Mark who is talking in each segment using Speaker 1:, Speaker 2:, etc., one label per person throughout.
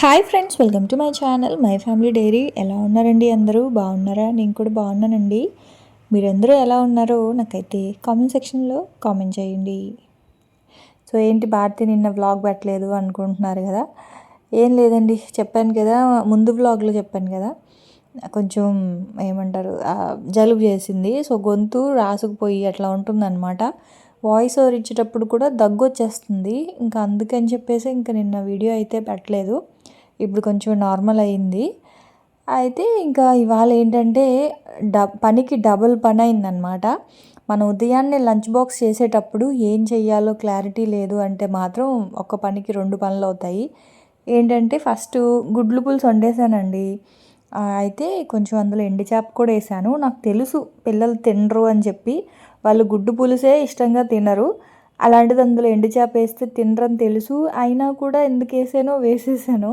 Speaker 1: Hi friends welcome to my channel my family diary ఎలా ఉన్నారండి అందరూ? బాగున్నారా? నేను కూడా బాగున్నానండి. మీరందరూ ఎలా ఉన్నారో నాకైతే కామెంట్ సెక్షన్లో కామెంట్ చేయండి. సో ఏంటి భారతి నిన్న వ్లాగ్ పెట్టలేదు అనుకుంటున్నారు కదా? ఏం లేదండి చెప్పాను కదా ముందు వ్లాగ్లో చెప్పాను కదా. కొంచెం ఏమంటారు జలుబు చేసింది. సో గొంతు రాసుకుపోయి అట్లా ఉంటుందన్నమాట. వాయిస్ ఓవర్ ఇచ్చేటప్పుడు కూడా దగ్గు వచ్చేస్తుంది ఇంకా అందుకని చెప్పేసి ఇంకా నిన్న వీడియో అయితే పెట్టలేదు. ఇప్పుడు కొంచెం నార్మల్ అయింది. అయితే ఇంకా ఇవాళ ఏంటంటే డ పనికి డబుల్ పని అయిందనమాట మనం ఉదయాన్నే లంచ్ బాక్స్ చేసేటప్పుడు ఏం చెయ్యాలో క్లారిటీ లేదు అంటే మాత్రం ఒక పనికి రెండు పనులు అవుతాయి. ఏంటంటే ఫస్ట్ గుడ్లు పులుసు వండేసానండి. అయితే కొంచెం అందులో ఎండి చేప కూడా వేసాను. నాకు తెలుసు పిల్లలు తినరు అని చెప్పి. వాళ్ళు గుడ్డు పులుసే ఇష్టంగా తినరు. అలాంటిది అందులో ఎండు చేప వేస్తే తినరని తెలుసు. అయినా కూడా ఎందుకు వేసానో వేసేసాను.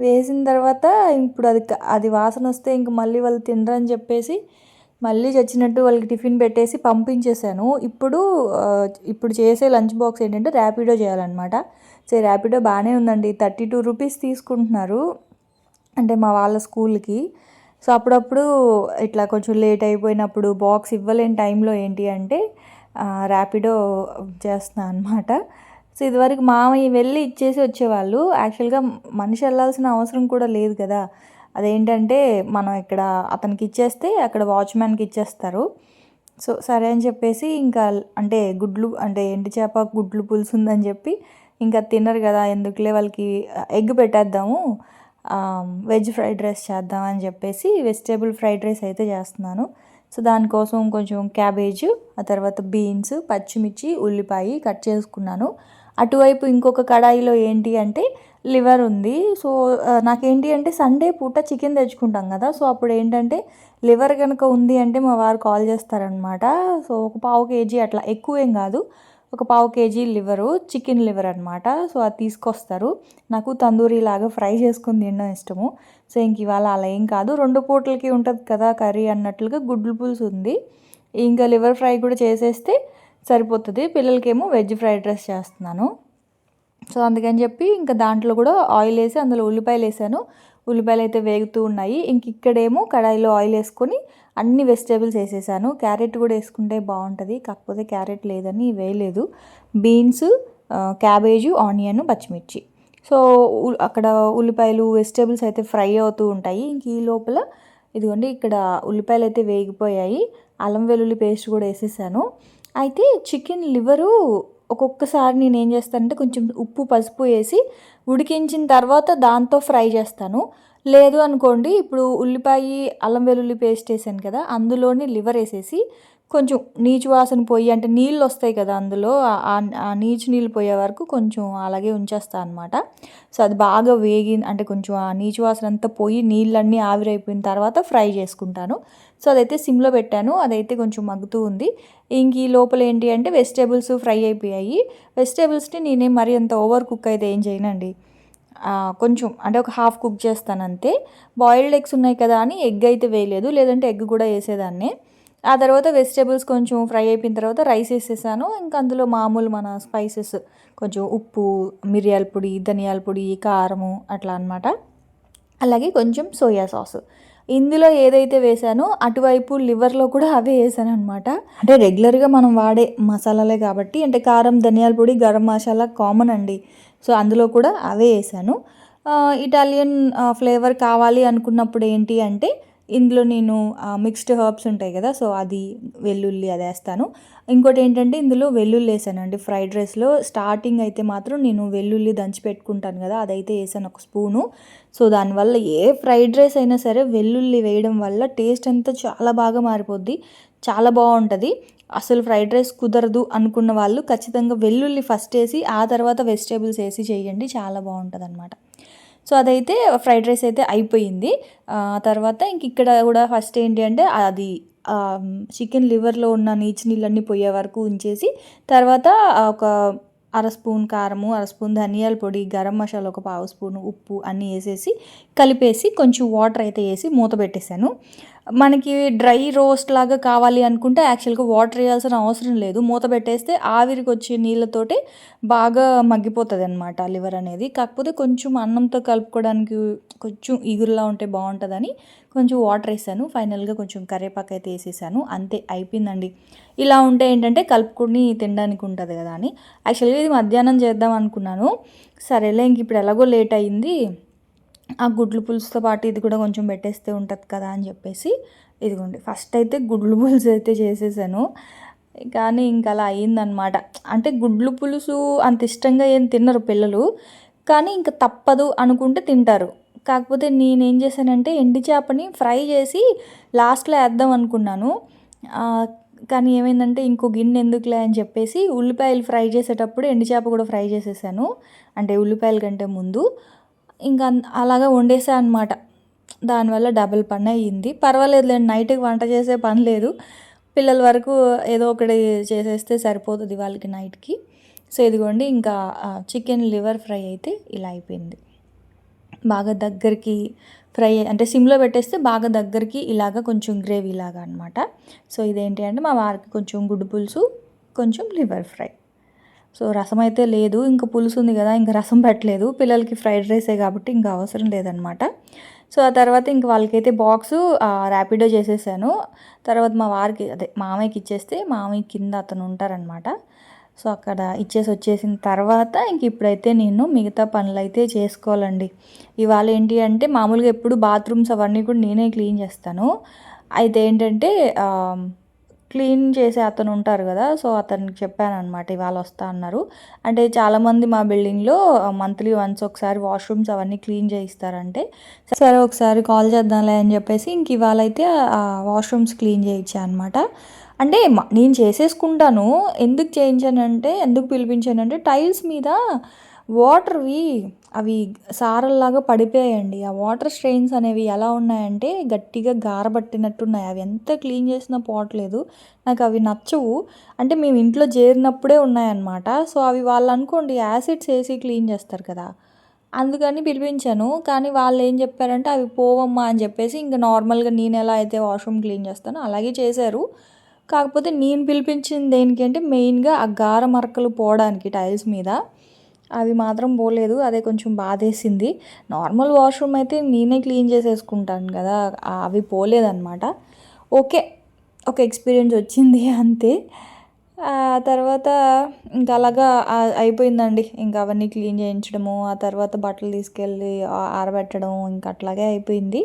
Speaker 1: వేసిన తర్వాత ఇప్పుడు అది అది వాసన వస్తే ఇంక మళ్ళీ వాళ్ళు తినరని చెప్పేసి మళ్ళీ చచ్చినట్టు వాళ్ళకి టిఫిన్ పెట్టేసి పంపించేశాను. ఇప్పుడు ఇప్పుడు చేసే లంచ్ బాక్స్ ఏంటంటే ర్యాపిడో చేయాలన్నమాట. సో ర్యాపిడో బాగానే ఉందండి. థర్టీ టూ రూపీస్ తీసుకుంటున్నారు. అంటే మా వాళ్ళ స్కూల్కి. సో అప్పుడప్పుడు ఇట్లా కొంచెం లేట్ అయిపోయినప్పుడు బాక్స్ ఇవ్వలేని టైంలో ఏంటి అంటే ర్యాపిడో చేస్తున్నాను అనమాట సో ఇదివరకు మామయ్య వెళ్ళి ఇచ్చేసి వచ్చేవాళ్ళు. యాక్చువల్గా మనిషి వెళ్ళాల్సిన అవసరం కూడా లేదు కదా. అదేంటంటే మనం ఇక్కడ అతనికి ఇచ్చేస్తే అక్కడ వాచ్మ్యాన్కి ఇచ్చేస్తారు. సో సరే అని చెప్పేసి ఇంకా అంటే గుడ్లు అంటే ఎండు చేప గుడ్లు పులుసు ఉందని చెప్పి ఇంకా తినరు కదా. ఎందుకులే వాళ్ళకి ఎగ్ పెట్టేద్దాము. వెజ్ ఫ్రైడ్ రైస్ చేద్దాం అని చెప్పేసి వెజిటేబుల్ ఫ్రైడ్ రైస్ అయితే చేస్తున్నాను. సో దానికోసం కొంచెం క్యాబేజ్ ఆ తర్వాత బీన్స్ పచ్చిమిర్చి ఉల్లిపాయ కట్ చేసుకున్నాను. అటువైపు ఇంకొక కడాయిలో ఏంటి అంటే లివర్ ఉంది. సో నాకేంటి అంటే సండే పూట చికెన్ తెచ్చుకుంటాం కదా. సో అప్పుడు ఏంటంటే లివర్ కనుక ఉంది అంటే మా వారు కాల్ చేస్తారనమాట సో ఒక పావు కేజీ అట్లా ఎక్కువేం కాదు. ఒక పావు కేజీ లివరు చికెన్ లివర్ అనమాట సో అది తీసుకొస్తారు. నాకు తందూరి లాగా ఫ్రై చేసుకుని తినడం ఇష్టము. సో ఇంక ఇవాళ అలా ఏం కాదు. రెండు పూటలకి ఉంటుంది కదా కర్రీ అన్నట్లుగా గుడ్లు పులుసు ఉంది. ఇంకా లివర్ ఫ్రై కూడా చేసేస్తే సరిపోతుంది. పిల్లలకేమో వెజ్ ఫ్రైడ్ రైస్ చేస్తున్నాను. సో అందుకని చెప్పి ఇంకా దాంట్లో కూడా ఆయిల్ వేసి అందులో ఉల్లిపాయలు వేసాను. ఉల్లిపాయలు అయితే వేగుతూ ఉన్నాయి. ఇంక ఇక్కడేమో కడాయిలో ఆయిల్ వేసుకొని అన్ని వెజిటేబుల్స్ వేసేసాను. క్యారెట్ కూడా వేసుకుంటే బాగుంటుంది. కాకపోతే క్యారెట్ లేదని వేయలేదు. బీన్స్ క్యాబేజు ఆనియన్ పచ్చిమిర్చి. సో అక్కడ ఉల్లిపాయలు వెజిటేబుల్స్ అయితే ఫ్రై అవుతూ ఉంటాయి. ఇంక ఈ లోపల ఇదిగోండి ఇక్కడ ఉల్లిపాయలు అయితే వేగిపోయాయి. అల్లం వెల్లుల్లి పేస్ట్ కూడా వేసేసాను. అయితే చికెన్ లివరు ఒక్కొక్కసారి నేను ఏం చేస్తానంటే కొంచెం ఉప్పు పసుపు వేసి ఉడికించిన తర్వాత దాంతో ఫ్రై చేస్తాను. లేదు అనుకోండి ఇప్పుడు ఉల్లిపాయ అల్లం వెల్లుల్లి పేస్ట్ వేసాను కదా అందులోని లివర్ వేసేసి కొంచెం నీచు వాసన పోయి అంటే నీళ్ళు వస్తాయి కదా అందులో ఆ- నీచు నీళ్ళు పోయే వరకు కొంచెం అలాగే ఉంచేస్తాను అనమాట సో అది బాగా వేగి అంటే కొంచెం ఆ నీచు వాసన అంతా పోయి నీళ్ళన్నీ ఆవిరైపోయిన తర్వాత ఫ్రై చేసుకుంటాను. సో అదైతే సిమ్లో పెట్టాను అదైతే కొంచెం మగ్గుతూ ఉంది. ఇంక ఈ లోపల ఏంటి అంటే వెజిటేబుల్స్ ఫ్రై అయిపోయాయి. వెజిటేబుల్స్ని నేనే మరీ అంత ఓవర్ కుక్ అయితే ఏం చేయనండి. కొంచెం అంటే ఒక హాఫ్ కుక్ చేస్తాను అంతే. బాయిల్డ్ ఎగ్స్ ఉన్నాయి కదా అని ఎగ్ అయితే వేయలేదు లేదంటే ఎగ్ కూడా వేసేదాన్ని. ఆ తర్వాత వెజిటేబుల్స్ కొంచెం ఫ్రై అయిపోయిన తర్వాత రైస్ వేసేసాను. ఇంకా అందులో మామూలు మన స్పైసెస్ కొంచెం ఉప్పు మిరియాల పొడి ధనియాల పొడి కారము అట్లా అన్నమాట. అలాగే కొంచెం సోయా సాస్. ఇందులో ఏదైతే వేసానో అటువైపు లివర్లో కూడా అవే వేసాను అనమాట అంటే రెగ్యులర్గా మనం వాడే మసాలాలే కాబట్టి అంటే కారం ధనియాల పొడి గరం మసాలా కామన్ అండి. సో అందులో కూడా అవే వేసాను. ఇటాలియన్ ఫ్లేవర్ కావాలి అనుకున్నప్పుడు ఏంటి అంటే ఇందులో నేను మిక్స్డ్ హర్బ్స్ ఉంటాయి కదా సో అది వెల్లుల్లి అది వేస్తాను. ఇంకోటి ఏంటంటే ఇందులో వెల్లుల్లి వేసానండి. ఫ్రైడ్ రైస్లో స్టార్టింగ్ అయితే మాత్రం నేను వెల్లుల్లి దంచి పెట్టుకుంటాను కదా అదైతే వేసాను ఒక స్పూను. సో దానివల్ల ఏ ఫ్రైడ్ రైస్ అయినా సరే వెల్లుల్లి వేయడం వల్ల టేస్ట్ అంతా చాలా బాగా మారిపోద్ది చాలా బాగుంటుంది. అసలు ఫ్రైడ్ రైస్ కుదరదు అనుకున్న వాళ్ళు ఖచ్చితంగా వెల్లుల్లి ఫస్ట్ వేసి ఆ తర్వాత వెజిటేబుల్స్ వేసి చేయండి చాలా బాగుంటుంది అనమాట సో అదైతే ఫ్రైడ్ రైస్ అయితే అయిపోయింది. తర్వాత ఇంక ఇక్కడ కూడా ఫస్ట్ ఏంటి అంటే అది చికెన్ లివర్లో ఉన్న నీచు నీళ్ళన్నీ పోయే వరకు ఉంచేసి తర్వాత ఒక అర స్పూన్ కారము అర స్పూన్ ధనియాల పొడి గరం మసాలా ఒక పావు స్పూన్ ఉప్పు అన్నీ వేసేసి కలిపేసి కొంచెం వాటర్ అయితే వేసి మూత పెట్టేశాను. మనకి డ్రై రోస్ట్ లాగా కావాలి అనుకుంటే యాక్చువల్గా వాటర్ వేయాల్సిన అవసరం లేదు. మూత పెట్టేస్తే ఆవిరికి వచ్చే నీళ్ళతోటి బాగా మగ్గిపోతుంది అనమాట లివర్ అనేది. కాకపోతే కొంచెం అన్నంతో కలుపుకోవడానికి కొంచెం ఈగురులా ఉంటే బాగుంటుందని కొంచెం వాటర్ వేసాను. ఫైనల్గా కొంచెం కరేపాకు అయితే వేసేసాను. అంతే అయిపోయిందండి. ఇలా ఉంటే ఏంటంటే కలుపుకొని తినడానికి ఉంటుంది కదా అని. యాక్చువల్గా ఇది మధ్యాహ్నం చేద్దాం అనుకున్నాను. సరేలే ఇంక ఇప్పుడు ఎలాగో లేట్ అయింది. ఆ గుడ్లు పులుసుతో పాటు ఇది కూడా కొంచెం పెట్టేస్తే ఉంటుంది కదా అని చెప్పేసి ఇదిగోండి. ఫస్ట్ అయితే గుడ్లు పులుసు అయితే చేసేసాను. కానీ ఇంకా అలా అయ్యిందనమాట అంటే గుడ్లు పులుసు అంత ఇష్టంగా ఏం తిన్నారు పిల్లలు. కానీ ఇంకా తప్పదు అనుకుంటే తింటారు. కాకపోతే నేనేం చేశానంటే ఎండి చేపని ఫ్రై చేసి లాస్ట్లో వేద్దాం అనుకున్నాను. కానీ ఏమైందంటే ఇంకో గిన్నె ఎందుకులే అని చెప్పేసి ఉల్లిపాయలు ఫ్రై చేసేటప్పుడు ఎండి చేప కూడా ఫ్రై చేసేసాను. అంటే ఉల్లిపాయల కంటే ముందు. ఇంకా అలాగా వండేసా అనమాట దానివల్ల డబుల్ పని అయ్యింది. పర్వాలేదులేండి నైట్కి వంట చేసే పని లేదు. పిల్లల వరకు ఏదో ఒకటి చేసేస్తే సరిపోతుంది వాళ్ళకి నైట్కి. సో ఇదిగోండి ఇంకా చికెన్ లివర్ ఫ్రై అయితే ఇలా అయిపోయింది. బాగా దగ్గరికి ఫ్రై అంటే సిమ్లో పెట్టేస్తే బాగా దగ్గరికి ఇలాగ కొంచెం గ్రేవీ లాగా అనమాట సో ఇదేంటి అంటే మా వారికి కొంచెం గుడ్డు పులుసు కొంచెం లివర్ ఫ్రై. సో రసం అయితే లేదు ఇంకా పులుసు ఉంది కదా ఇంకా రసం పెట్టలేదు. పిల్లలకి ఫ్రైడ్ రైసే కాబట్టి ఇంకా అవసరం లేదనమాట. సో ఆ తర్వాత ఇంక వాళ్ళకైతే బాక్సు ర్యాపిడో చేసేసాను. తర్వాత మా వారికి అదే మామయ్యకి ఇచ్చేస్తే మామయ్య కింద అతను ఉంటారనమాట. సో అక్కడ ఇచ్చేసి వచ్చేసిన తర్వాత ఇంక ఇప్పుడైతే నేను మిగతా పనులు అయితే చేసుకోవాలండి. ఇవాళ ఏంటి అంటే మామూలుగా ఎప్పుడు బాత్రూమ్స్ అవన్నీ కూడా నేనే క్లీన్ చేస్తాను. అయితే ఏంటంటే క్లీన్ చేసే అతను ఉంటారు కదా సో అతనికి చెప్పాను అనమాట ఇవాళ వస్తా అన్నారు. అంటే చాలామంది మా బిల్డింగ్లో మంత్లీ వన్స్ ఒకసారి వాష్రూమ్స్ అవన్నీ క్లీన్ చేయిస్తారంటే సరే ఒకసారి కాల్ చేద్దాంలే అని చెప్పేసి ఇంక ఇవాళ అయితే వాష్రూమ్స్ క్లీన్ చేయించా అనమాట అంటే నేను చేసేసుకుంటాను. ఎందుకు చేయించానంటే ఎందుకు పిలిపించానంటే టైల్స్ మీద వాటర్వి అవి సారల్లాగా పడిపోయాయండి. ఆ వాటర్ స్ట్రెయిన్స్ అనేవి ఎలా ఉన్నాయంటే గట్టిగా గారబట్టినట్టున్నాయి. అవి ఎంత క్లీన్ చేసినా పోవట్లేదు. నాకు అవి నచ్చవు. అంటే మేము ఇంట్లో చేరినప్పుడే ఉన్నాయన్నమాట. సో అవి వాళ్ళు అనుకోండి యాసిడ్స్ వేసి క్లీన్ చేస్తారు కదా. అందుకని పిలిపించాను. కానీ వాళ్ళు ఏం చెప్పారంటే అవి పోవమ్మా అని చెప్పేసి ఇంకా నార్మల్గా నేను ఎలా అయితే వాష్రూమ్ క్లీన్ చేస్తానో అలాగే చేశారు. కాకపోతే నేను పిలిపించింది దేనికి అంటే మెయిన్గా ఆ గార మరకలు పోవడానికి టైల్స్ మీద. అవి మాత్రం పోలేదు అదే కొంచెం బాధేసింది. నార్మల్ వాష్రూమ్ అయితే నేనే క్లీన్ చేసేసుకుంటాను కదా అవి పోలేదన్నమాట. ఓకే ఒక ఎక్స్పీరియన్స్ వచ్చింది అంతే. ఆ తర్వాత ఇంకా అలాగా అయిపోయిందండి ఇంకా అవన్నీ క్లీన్ చేయించడము ఆ తర్వాత బట్టలు తీసుకెళ్ళి ఆరబెట్టడం ఇంకా అట్లాగే అయిపోయింది.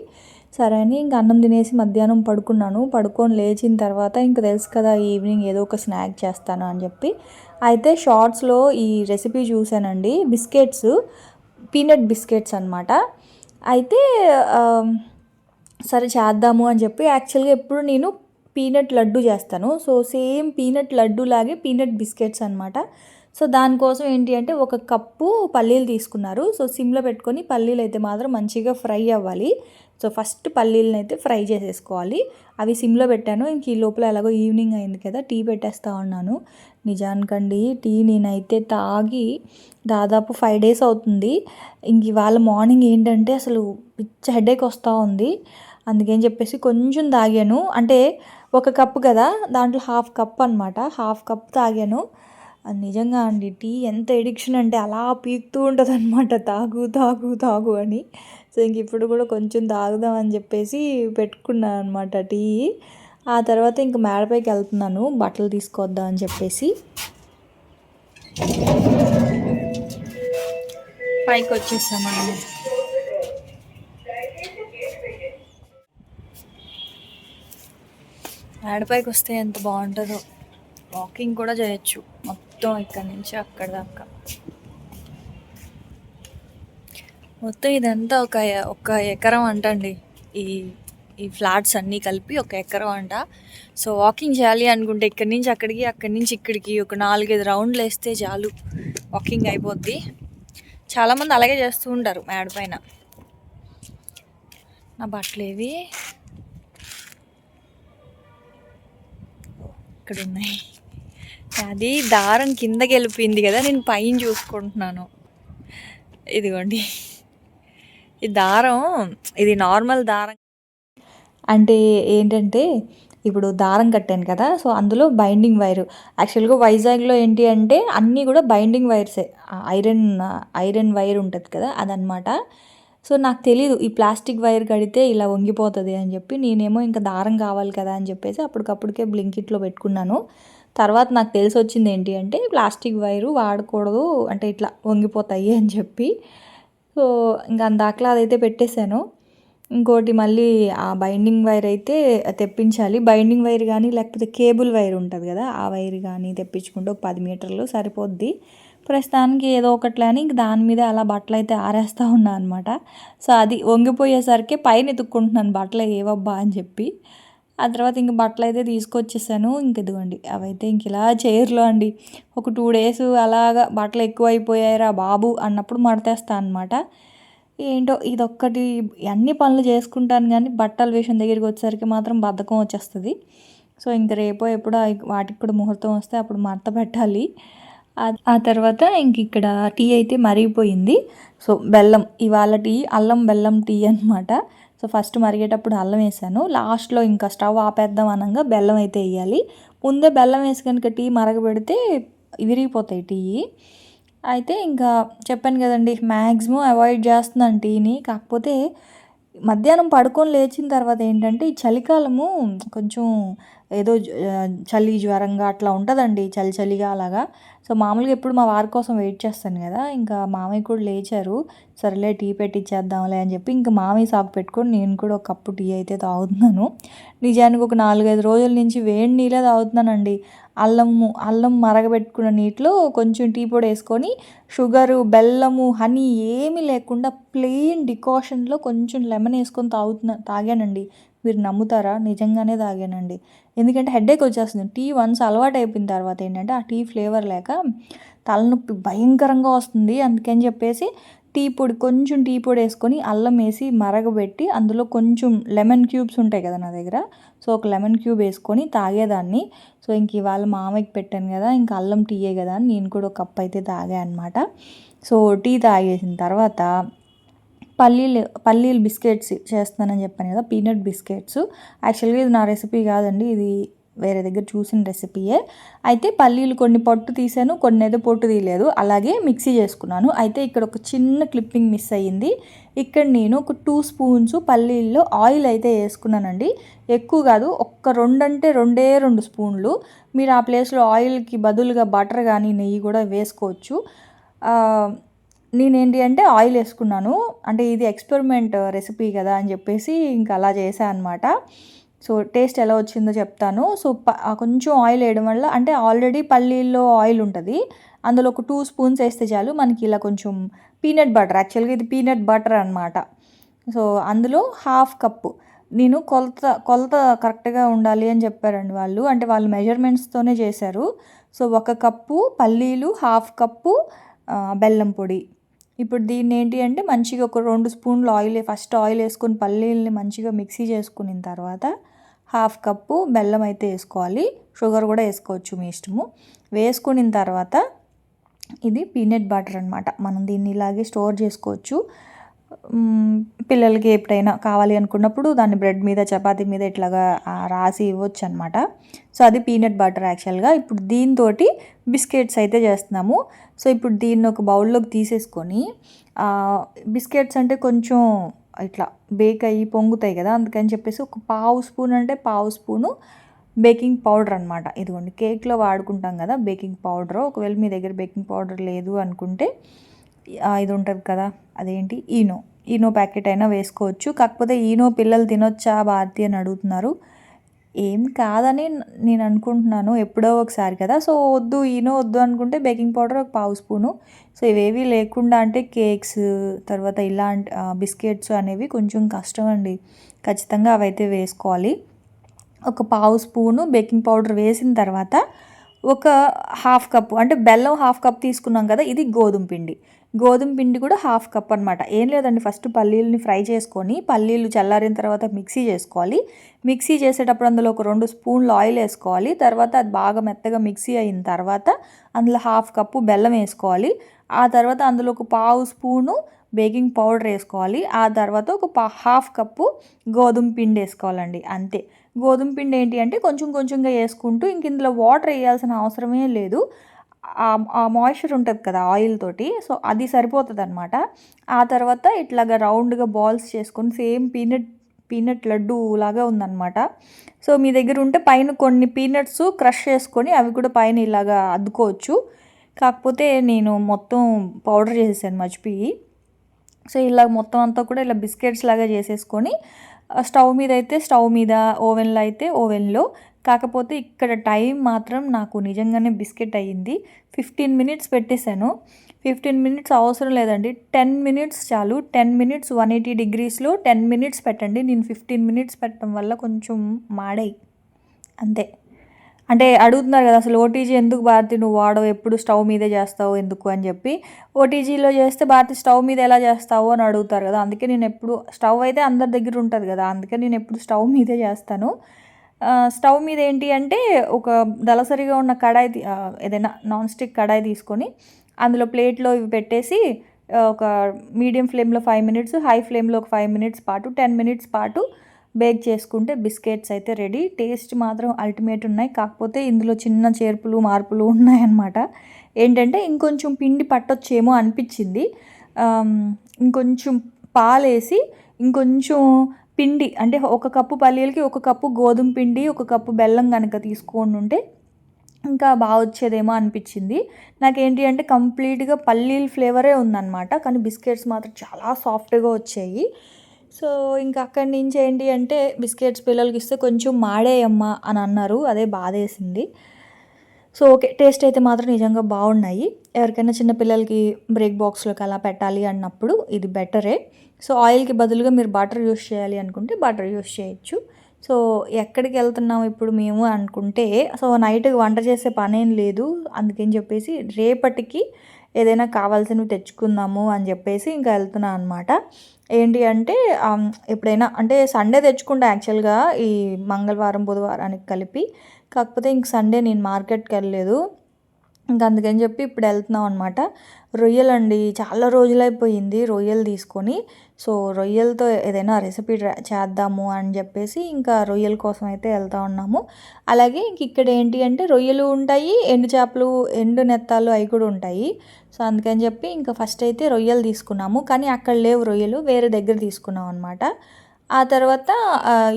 Speaker 1: సరే అని ఇంక అన్నం తినేసి మధ్యాహ్నం పడుకున్నాను. పడుకొని లేచిన తర్వాత ఇంకా తెలుసు కదా ఈవినింగ్ ఏదో ఒక స్నాక్ చేస్తాను అని చెప్పి. అయితే షార్ట్స్లో ఈ రెసిపీ చూశానండి. బిస్కెట్స్ పీనట్ బిస్కెట్స్ అనమాట అయితే సరే చేద్దాము అని చెప్పి యాక్చువల్గా ఎప్పుడు నేను పీనట్ లడ్డు చేస్తాను. సో సేమ్ పీనట్ లడ్డు లాగే పీనట్ బిస్కెట్స్ అనమాట సో దానికోసం ఏంటి అంటే ఒక కప్పు పల్లీలు తీసుకున్నారు. సో సిమ్లో పెట్టుకొని పల్లీలు అయితే మాత్రం మంచిగా ఫ్రై అవ్వాలి. సో ఫస్ట్ పల్లీలను అయితే ఫ్రై చేసేసుకోవాలి. అవి సిమ్లో పెట్టాను. ఇంక ఈ లోపల ఎలాగో ఈవినింగ్ అయింది కదా టీ పెట్టేస్తా ఉన్నాను. నిజానికండి టీ నేనైతే తాగి దాదాపు ఫైవ్ డేస్ అవుతుంది. ఇంక ఇవాళ మార్నింగ్ ఏంటంటే అసలు పిచ్చ హెడేక్ వస్తూ ఉంది. అందుకని చెప్పేసి కొంచెం తాగాను. అంటే ఒక కప్పు కదా దాంట్లో హాఫ్ కప్ అనమాట హాఫ్ కప్ తాగాను. నిజంగా అండి టీ ఎంత ఎడిక్షన్ అంటే అలా పీకుతూ ఉంటుంది అనమాట తాగు తాగు తాగు అని. సో ఇంక ఇప్పుడు కూడా కొంచెం తాగుదాం అని చెప్పేసి పెట్టుకున్నాను అనమాట టీ. ఆ తర్వాత ఇంక మేడపైకి వెళ్తున్నాను బట్టలు తీసుకొద్దాం అని చెప్పేసి. పైకి వచ్చేసామండి. మేడపైకి వస్తే ఎంత బాగుంటుందో. వాకింగ్ కూడా చేయొచ్చు. మొత్తం ఇక్కడ నుంచి అక్కడ దాకా. మొత్తం ఇదంతా ఒక ఒక ఎకరం అంటండి. ఈ ఈ ఫ్లాట్స్ అన్నీ కలిపి ఒక ఎకరం అంట. సో వాకింగ్ చేయాలి అనుకుంటే ఇక్కడి నుంచి అక్కడికి అక్కడి నుంచి ఇక్కడికి ఒక నాలుగైదు రౌండ్లు వేస్తే చాలు వాకింగ్ అయిపోద్ది. చాలామంది అలాగే చేస్తూ ఉంటారు మేడ పైన. నా బట్టలు ఏవి? ఇక్కడ ఉన్నాయి అది దారం కిందకి వెళ్ళిపోయింది కదా నేను పైన చూసుకుంటున్నాను. ఇదిగోండి. ఈ దారం ఇది నార్మల్ దారం. అంటే ఏంటంటే ఇప్పుడు దారం కట్టాను కదా సో అందులో బైండింగ్ వైర్. యాక్చువల్గా వైజాగ్లో ఏంటి అంటే అన్నీ కూడా బైండింగ్ వైర్సే. ఐరన్ ఐరన్ వైర్ ఉంటుంది కదా అదనమాట సో నాకు తెలీదు ఈ ప్లాస్టిక్ వైర్ కడితే ఇలా వంగిపోతుంది అని చెప్పి నేనేమో ఇంకా దారం కావాలి కదా అని చెప్పేసి అప్పటికప్పుడికే బ్లింకిట్లో పెట్టుకున్నాను. తర్వాత నాకు తెలిసి వచ్చింది ఏంటి అంటే ప్లాస్టిక్ వైరు వాడకూడదు అంటే ఇట్లా వంగిపోతాయి అని చెప్పి. సో ఇంకా అందాకలా అదైతే పెట్టేశాను. ఇంకోటి మళ్ళీ ఆ బైండింగ్ వైర్ అయితే తెప్పించాలి. బైండింగ్ వైర్ కానీ లేకపోతే కేబుల్ వైర్ ఉంటుంది కదా ఆ వైర్ కానీ తెప్పించుకుంటే ఒక పది మీటర్లు సరిపోద్ది. ప్రస్తుతానికి ఏదో ఒకట్లే అని ఇంక దాని మీద అలా బట్టలు అయితే ఆరేస్తూ ఉన్నా అనమాట సో అది వంగిపోయేసరికి పైన ఎత్తుక్కుంటున్నాను బట్టలు. ఏవబ్బా అని చెప్పి. ఆ తర్వాత ఇంక బట్టలు అయితే తీసుకొచ్చేసాను. ఇంక ఇదిగోండి అవైతే ఇంక ఇలా చైర్లో అండి. ఒక టూ డేస్ అలాగా బట్టలు ఎక్కువైపోయాయిరా బాబు అన్నప్పుడు మడతేస్తా అనమాట ఏంటో ఇదొక్కటి అన్ని పనులు చేసుకుంటాను కానీ బట్టల విషయం దగ్గరికి వచ్చేసరికి మాత్రం బద్ధకం వచ్చేస్తుంది. సో ఇంక రేపో ఎప్పుడో వాటికి కూడా ముహూర్తం వస్తే అప్పుడు మడత పెట్టాలి. ఆ తర్వాత ఇంక ఇక్కడ టీ అయితే మరిగిపోయింది. సో బెల్లం ఇవాళ టీ అల్లం బెల్లం టీ అనమాట సో ఫస్ట్ మరిగేటప్పుడు అల్లం వేసాను. లాస్ట్లో ఇంకా స్టవ్ ఆపేద్దాం అనగా బెల్లం అయితే వేయాలి. ముందే బెల్లం వేసి కనుక టీ మరగబెడితే విరిగిపోతాయి టీ. అయితే ఇంకా చెప్పాను కదండి మ్యాక్సిమం అవాయిడ్ చేస్తున్నాను టీని. కాకపోతే మధ్యాహ్నం పడుకొని లేచిన తర్వాత ఏంటంటే ఈ చలికాలము కొంచెం ఏదో చలి జ్వరంగా అట్లా ఉంటుందండి చలి చలిగా అలాగా. సో మామూలుగా ఎప్పుడు మా వారి కోసం వెయిట్ చేస్తాను కదా ఇంకా మామయ్య కూడా లేచారు. సరేలే టీ పెట్టిచ్చేద్దాంలే అని చెప్పి ఇంకా మామయ్య సాకు పెట్టుకొని నేను కూడా ఒక కప్పు టీ అయితే తాగుతున్నాను. నిజానికి ఒక నాలుగైదు రోజుల నుంచి వేడి నీళ్ళే తాగుతున్నానండి. అల్లము అల్లం మరగబెట్టుకున్న నీటిలో కొంచెం టీ పొడి వేసుకొని షుగరు బెల్లము హనీ ఏమీ లేకుండా ప్లెయిన్ డికాషన్లో కొంచెం లెమన్ వేసుకొని తాగుతున్నా తాగానండి. మీరు నమ్ముతారా? నిజంగానే తాగానండి. ఎందుకంటే హెడేక్ వచ్చేస్తుంది. టీ వన్స్ అలవాటు అయిపోయిన తర్వాత ఏంటంటే ఆ టీ ఫ్లేవర్ లేక తలనొప్పి భయంకరంగా వస్తుంది. అందుకని చెప్పేసి టీ పొడి కొంచెం టీ పొడి వేసుకొని అల్లం వేసి మరగబెట్టి అందులో కొంచెం లెమన్ క్యూబ్స్ ఉంటాయి కదా నా దగ్గర. సో ఒక లెమన్ క్యూబ్ వేసుకొని తాగేదాన్ని. సో ఇంక ఇవాళ మామయ్యకి పెట్టాను కదా ఇంకా అల్లం టీయే కదా అని నేను కూడా ఒక కప్ అయితే తాగా అనమాట సో టీ తాగేసిన తర్వాత పల్లీలు పల్లీలు బిస్కెట్స్ చేస్తానని చెప్పాను కదా పీనట్ బిస్కెట్స్. యాక్చువల్గా ఇది నా రెసిపీ కాదండి ఇది వేరే దగ్గర చూసిన రెసిపీయే. అయితే పల్లీలు కొన్ని పొట్టు తీసాను కొన్ని ఏదో పొట్టు తీయలేదు అలాగే మిక్సీ చేసుకున్నాను. అయితే ఇక్కడ ఒక చిన్న క్లిప్పింగ్ మిస్ అయ్యింది. ఇక్కడ నేను ఒక టూ స్పూన్స్ పల్లీల్లో ఆయిల్ అయితే వేసుకున్నానండి. ఎక్కువ కాదు ఒక్క రెండంటే రెండే రెండు స్పూన్లు. మీరు ఆ ప్లేస్లో ఆయిల్కి బదులుగా బటర్ కానీ నెయ్యి కూడా వేసుకోవచ్చు. నేనేంటి అంటే ఆయిల్ వేసుకున్నాను. అంటే ఇది ఎక్స్పెరిమెంట్ రెసిపీ కదా అని చెప్పేసి ఇంకా అలా చేశాను అనమాట సో టేస్ట్ ఎలా వచ్చిందో చెప్తాను. సో ప కొంచెం ఆయిల్ వేయడం వల్ల అంటే ఆల్రెడీ పల్లీల్లో ఆయిల్ ఉంటుంది. అందులో ఒక టూ స్పూన్స్ వేస్తే చాలు మనకి ఇలా కొంచెం పీనట్ బటర్ యాక్చువల్గా ఇది పీనట్ బటర్ అనమాట సో అందులో హాఫ్ కప్పు నేను కొలత కొలత కరెక్ట్గా ఉండాలి అని చెప్పారండి వాళ్ళు. అంటే వాళ్ళు మెజర్మెంట్స్తోనే చేశారు. సో ఒక కప్పు పల్లీలు హాఫ్ కప్పు బెల్లం పొడి. ఇప్పుడు దీన్ని ఏంటి అంటే మంచిగా ఒక రెండు స్పూన్లు ఆయిల్ ఫస్ట్ ఆయిల్ వేసుకొని పల్లీలని మంచిగా మిక్సీ చేసుకున్న తర్వాత హాఫ్ కప్పు బెల్లం అయితే వేసుకోవాలి. షుగర్ కూడా వేసుకోవచ్చు మీ ఇష్టము. వేసుకున్న తర్వాత ఇది పీనట్ బటర్ అనమాట మనం దీన్ని ఇలాగే స్టోర్ చేసుకోవచ్చు. పిల్లలకి ఎప్పుడైనా కావాలి అనుకున్నప్పుడు దాన్ని బ్రెడ్ మీద చపాతీ మీద ఇట్లాగా రాసి ఇవ్వచ్చు అనమాట సో అది పీనట్ బటర్ యాక్చువల్గా. ఇప్పుడు దీంతో బిస్కెట్స్ అయితే చేస్తున్నాము. సో ఇప్పుడు దీన్ని ఒక బౌల్లోకి తీసేసుకొని బిస్కెట్స్ అంటే కొంచెం ఇట్లా బేక్ అయ్యి పొంగుతాయి కదా అందుకని చెప్పేసి ఒక పావు స్పూన్ అంటే పావు స్పూను బేకింగ్ పౌడర్ అనమాట ఇదిగోండి కేక్లో వాడుకుంటాం కదా బేకింగ్ పౌడర్ ఒకవేళ మీ దగ్గర బేకింగ్ పౌడర్ లేదు అనుకుంటే ఇది ఉంటుంది కదా అదేంటి? ఈనో. ఈనో ప్యాకెట్ అయినా వేసుకోవచ్చు. కాకపోతే ఈనో పిల్లలు తినొచ్చా భారతి అని అడుగుతున్నారు. ఏం కాదని నేను అనుకుంటున్నాను ఎప్పుడో ఒకసారి కదా. సో వద్దు ఈనో వద్దు అనుకుంటే బేకింగ్ పౌడర్ ఒక పావు స్పూను. సో ఇవేవి లేకుండా అంటే కేక్స్ తర్వాత ఇలాంటి బిస్కెట్స్ అనేవి కొంచెం కష్టం అండి. ఖచ్చితంగా అవైతే వేసుకోవాలి. ఒక పావు స్పూను బేకింగ్ పౌడర్ వేసిన తర్వాత ఒక హాఫ్ కప్ అంటే బెల్లం హాఫ్ కప్ తీసుకున్నాం కదా ఇది గోధుమ పిండి. గోధుమ పిండి కూడా హాఫ్ కప్ అనమాట ఏం లేదండి ఫస్ట్ పల్లీలని ఫ్రై చేసుకొని పల్లీలు చల్లారిన తర్వాత మిక్సీ చేసుకోవాలి. మిక్సీ చేసేటప్పుడు అందులో ఒక రెండు స్పూన్లు ఆయిల్ వేసుకోవాలి. తర్వాత అది బాగా మెత్తగా మిక్సీ అయిన తర్వాత అందులో హాఫ్ కప్పు బెల్లం వేసుకోవాలి. ఆ తర్వాత అందులో ఒక పావు స్పూను బేకింగ్ పౌడర్ వేసుకోవాలి. ఆ తర్వాత ఒక హాఫ్ కప్పు గోధుమ పిండి వేసుకోవాలండి అంతే. గోధుమ పిండి ఏంటి అంటే కొంచెం కొంచెంగా వేసుకుంటూ ఇంక ఇందులో వాటర్ వేయాల్సిన అవసరమే లేదు. ఆ మాయిశ్చర్ ఉంటుంది కదా ఆయిల్ తోటి సో అది సరిపోతుంది అనమాట ఆ తర్వాత ఇట్లాగా రౌండ్గా బాల్స్ చేసుకొని సేమ్ పీనట్ పీనట్ లడ్డు లాగా ఉందన్నమాట. సో మీ దగ్గర ఉంటే పైన కొన్ని పీనట్స్ క్రష్ చేసుకొని అవి కూడా పైన ఇలాగా అద్దుకోవచ్చు. కాకపోతే నేను మొత్తం పౌడర్ చేసేసాను మర్చిపోయి సో ఇలా మొత్తం అంతా కూడా ఇలా బిస్కెట్స్ లాగా చేసేసుకొని స్టవ్ మీద అయితే స్టవ్ మీద ఓవెన్లో అయితే ఓవెన్లో కాకపోతే ఇక్కడ టైం మాత్రం నాకు నిజంగానే బిస్కెట్ అయ్యింది. ఫిఫ్టీన్ మినిట్స్ పెట్టేశాను. ఫిఫ్టీన్ మినిట్స్ అవసరం లేదండి. టెన్ మినిట్స్ చాలు. టెన్ మినిట్స్ వన్ ఎయిటీ డిగ్రీస్లో టెన్ మినిట్స్ పెట్టండి. నేను ఫిఫ్టీన్ మినిట్స్ పెట్టడం వల్ల కొంచెం మాడాయి. అంతే. అంటే అడుగుతున్నారు కదా అసలు ఓటీజీ ఎందుకు భారతి నువ్వు వాడవు? ఎప్పుడు స్టవ్ మీదే చేస్తావు? ఎందుకు? అని చెప్పి. ఓటీజీలో చేస్తే భారతి స్టవ్ మీద ఎలా చేస్తావు? అని అడుగుతారు కదా. అందుకే నేను ఎప్పుడు స్టవ్ అయితే అందరి దగ్గర ఉంటుంది కదా. అందుకే నేను ఎప్పుడు స్టవ్ మీదే చేస్తాను. స్టవ్ మీద ఏంటి అంటే ఒక దళసరిగా ఉన్న కడాయి ఏదైనా నాన్ స్టిక్ కడాయి తీసుకొని అందులో ప్లేట్లో ఇవి పెట్టేసి ఒక మీడియం ఫ్లేమ్లో ఫైవ్ మినిట్స్ హై ఫ్లేమ్లో ఒక ఫైవ్ మినిట్స్ పాటు టెన్ మినిట్స్ పాటు బేక్ చేసుకుంటే బిస్కెట్స్ అయితే రెడీ. టేస్ట్ మాత్రం అల్టిమేట్ ఉన్నాయి. కాకపోతే ఇందులో చిన్న చేర్పులు మార్పులు ఉన్నాయన్నమాట. ఏంటంటే ఇంకొంచెం పిండి పట్టొచ్చేమో అనిపించింది. ఇంకొంచెం పాలేసి ఇంకొంచెం పిండి అంటే ఒక కప్పు పల్లీలకి ఒక కప్పు గోధుమ పిండి ఒక కప్పు బెల్లం కనుక తీసుకోండి ఉంటే ఇంకా బాగా వచ్చేదేమో అనిపించింది. నాకేంటి అంటే కంప్లీట్గా పల్లీల ఫ్లేవరే ఉందన్నమాట కానీ బిస్కెట్స్ మాత్రం చాలా సాఫ్ట్గా వచ్చాయి. సో ఇంకా అక్కడి నుంచి ఏంటి అంటే బిస్కెట్స్ పిల్లలకి ఇస్తే కొంచెం మాడేయమ్మా అని అన్నారు అదే బాధేసింది. సో ఓకే టేస్ట్ అయితే మాత్రం నిజంగా బాగున్నాయి. ఎవరికైనా చిన్నపిల్లలకి బ్రేక్ బాక్స్లోకి అలా పెట్టాలి అన్నప్పుడు ఇది బెటరే. సో ఆయిల్కి బదులుగా మీరు బటర్ యూస్ చేయాలి అనుకుంటే బటర్ యూస్ చేయొచ్చు. సో ఎక్కడికి వెళ్తున్నాం ఇప్పుడు మేము అనుకుంటే సో నైట్ వంట చేసే పనేం లేదు. అందుకని చెప్పేసి రేపటికి ఏదైనా కావాల్సినవి తెచ్చుకుందాము అని చెప్పేసి ఇంకా వెళ్తున్నాను అనమాట ఏంటి అంటే ఎప్పుడైనా అంటే సండే తెచ్చుకుంటా యాక్చువల్గా ఈ మంగళవారం బుధవారానికి కలిపి. కాకపోతే ఇంక సండే నేను మార్కెట్కి వెళ్ళలేదు. ఇంక అందుకని చెప్పి ఇప్పుడు వెళ్తున్నాం అనమాట రొయ్యలు అండి చాలా రోజులైపోయింది రొయ్యలు తీసుకొని. సో రొయ్యలతో ఏదైనా రెసిపీ చేద్దాము అని చెప్పేసి ఇంకా రొయ్యల కోసం అయితే వెళ్తూ ఉన్నాము. అలాగే ఇంక ఇక్కడ ఏంటి అంటే రొయ్యలు ఉంటాయి ఎండు చేపలు ఎండు నెత్తాలు అవి కూడా ఉంటాయి. సో అందుకని చెప్పి ఇంకా ఫస్ట్ అయితే రొయ్యలు తీసుకున్నాము. కానీ అక్కడ లేవు రొయ్యలు వేరే దగ్గర తీసుకున్నాం అనమాట ఆ తర్వాత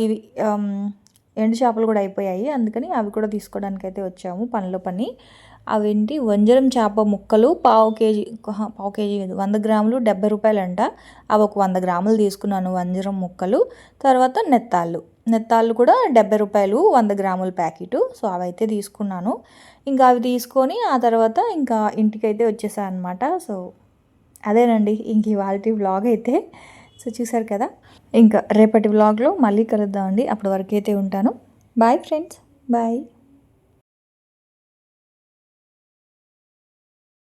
Speaker 1: ఇవి ఎండు చేపలు కూడా అయిపోయాయి. అందుకని అవి కూడా తీసుకోవడానికి అయితే వచ్చాము పనిలో పని. అవేంటి? వంజరం చేప ముక్కలు పావు కేజీ పావు కేజీ వంద గ్రాములు డెబ్బై రూపాయలంట. అవి ఒక వంద గ్రాములు తీసుకున్నాను వంజరం ముక్కలు. తర్వాత నెత్తాళ్ళు. నెత్తాళ్ళు కూడా డెబ్బై రూపాయలు వంద గ్రాముల ప్యాకెట్. సో అవైతే తీసుకున్నాను. ఇంకా అవి తీసుకొని ఆ తర్వాత ఇంకా ఇంటికైతే వచ్చేసాను అనమాట సో అదేనండి. ఇంక ఇవాళ వ్లాగ్ అయితే. సో చూసారు కదా? ఇంకా రేపటి వ్లాగ్లో మళ్ళీ కలుద్దామండి. అప్పటి వరకు అయితే ఉంటాను. Bye friends. బాయ్.